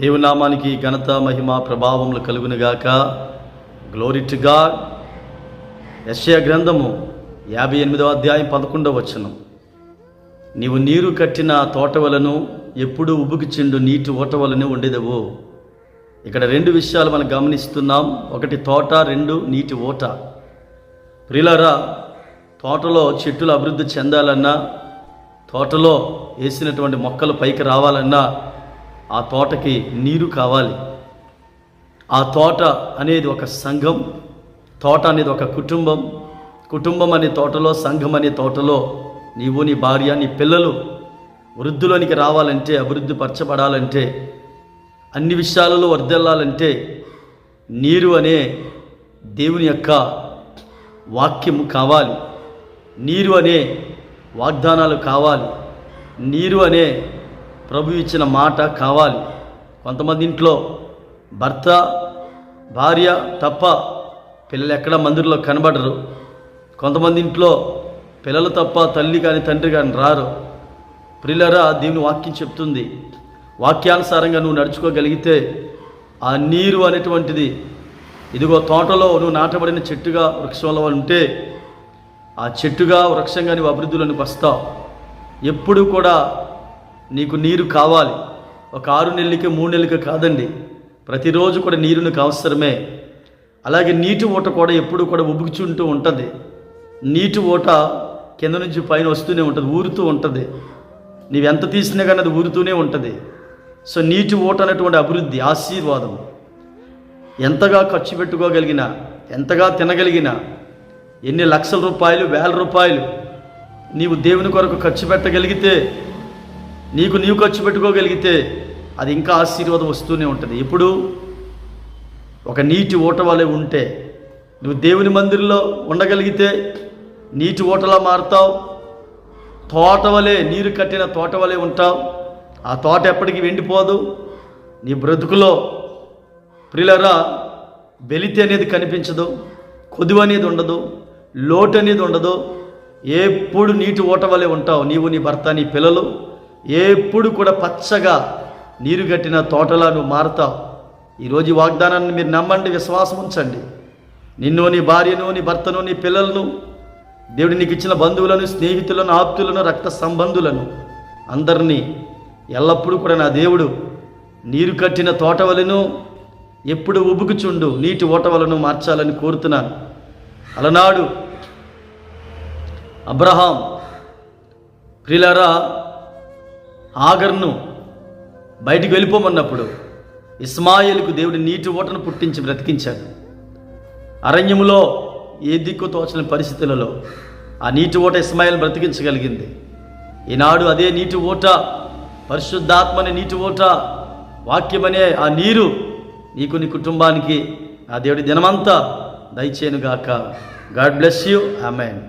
దేవునామానికి ఘనత మహిమ ప్రభావములు కలుగునుగాక గ్లోరీ టు గాడ్ యశ్య గ్రంథము యాభై ఎనిమిదవ అధ్యాయం పదకొండవ వచనం. నీవు నీరు కట్టిన తోట వలను ఎప్పుడు ఉబుకుచిండు నీటి ఓట వలన ఉండేదవు. ఇక్కడ రెండు విషయాలు మనం గమనిస్తున్నాం. ఒకటి తోట రెండు నీటి ఓట. ప్రిలరా తోటలో చెట్టులు అభివృద్ధి చెందాలన్నా తోటలో వేసినటువంటి మొక్కలు పైకి రావాలన్నా ఆ తోటకి నీరు కావాలి. ఆ తోట అనేది ఒక సంఘం తోట అనేది ఒక కుటుంబం. కుటుంబం అనే తోటలో సంఘం అనే తోటలో నీవు నీ భార్య నీ పిల్లలు వృద్ధులోనికి రావాలంటే అభివృద్ధి పరచబడాలంటే అన్ని విషయాలలో వర్దెల్లాలంటే నీరు అనే దేవుని యొక్క వాక్యము కావాలి. నీరు అనే వాగ్దానాలు కావాలి. నీరు అనే ప్రభు ఇచ్చిన మాట కావాలి. కొంతమంది ఇంట్లో భర్త భార్య తప్ప పిల్లలు ఎక్కడ మందిరంలో కనబడరు. కొంతమంది ఇంట్లో పిల్లలు తప్ప తల్లి కానీ తండ్రి కానీ రారు. ప్రిల్లరా దేవుని వాక్యం చెప్తుంది. వాక్యానుసారంగా నువ్వు నడుచుకోగలిగితే ఆ నీరు అనేటువంటిది ఇదిగో తోటలో నువ్వు నాటబడిన చెట్టుగా వృక్షంలో ఉంటే ఆ చెట్టుగా వృక్షంగా నువ్వు అభివృద్ధిలోనికి వస్తావు. ఎప్పుడు కూడా నీకు నీరు కావాలి. ఒక ఆరు నెలలకి మూడు నెలలకి కాదండి. ప్రతిరోజు కూడా నీరు నీకు అవసరమే అలాగే నీటి ఊట కూడా ఎప్పుడు కూడా ఉబుకుచుంటూ ఉంటుంది. నీటి ఊట కింద నుంచి పైన వస్తూనే ఉంటుంది ఊరుతూ ఉంటుంది. నీవెంత తీసినా కానీ అది ఊరుతూనే ఉంటుంది. సో నీటి ఊట అనేటువంటి అభివృద్ధి ఆశీర్వాదం. ఎంతగా ఖర్చు పెట్టుకోగలిగినా ఎంతగా తినగలిగినా ఎన్ని లక్షల రూపాయలు వేల రూపాయలు నీవు దేవుని కొరకు ఖర్చు పెట్టగలిగితే నీకు నీవు ఖర్చు పెట్టుకోగలిగితే అది ఇంకా ఆశీర్వాదం వస్తూనే ఉంటుంది. ఇప్పుడు ఒక నీటి ఊట వలె ఉంటే నువ్వు దేవుని మందిరంలో ఉండగలిగితే నీటి ఊటలా మారుతావు. తోట వలె నీరు కట్టిన తోట వలె ఉంటావు. ఆ తోట ఎప్పటికీ వెండిపోదు నీ బ్రతుకులో ప్రిలరా వెలితి అనేది కనిపించదు కొదువు అనేది ఉండదు లోటు అనేది ఉండదు. ఎప్పుడు నీటి ఓట వలె ఉంటావు. నీవు నీ భర్త నీ పిల్లలు ఎప్పుడు కూడా పచ్చగా నీరు కట్టిన తోటలా నువ్వు మారుతావు ఈరోజు వాగ్దానాన్ని మీరు నమ్మండి విశ్వాసం ఉంచండి. నిన్ను నీ భార్యను నీ భర్తను నీ పిల్లలను దేవుడు నీకు ఇచ్చిన బంధువులను స్నేహితులను ఆప్తులను రక్త సంబంధులను అందరినీ ఎల్లప్పుడూ కూడా నా దేవుడు నీరు కట్టిన తోటవలను ఎప్పుడు ఉబుకుచుండు నీటి ఓట వలను మార్చాలని కోరుతున్నాను. అలనాడు అబ్రహాం ప్రిలరా ఆగర్ను బయటికి వెళ్ళిపోమన్నప్పుడు ఇస్మాయిల్కు దేవుడు నీటి ఓటను పుట్టించి బ్రతికించాడు. అరణ్యములో ఏ దిక్కు తోచని పరిస్థితులలో ఆ నీటి ఓట ఇస్మాయిల్ బ్రతికించగలిగింది. ఈనాడు అదే నీటి ఓట పరిశుద్ధాత్మని నీటి ఓట వాక్యమనే ఆ నీరు నీకు నీ కుటుంబానికి ఆ దేవుడి దినమంతా దయచేనుగాక గాడ్ బ్లెస్ యూ. ఆమెన్.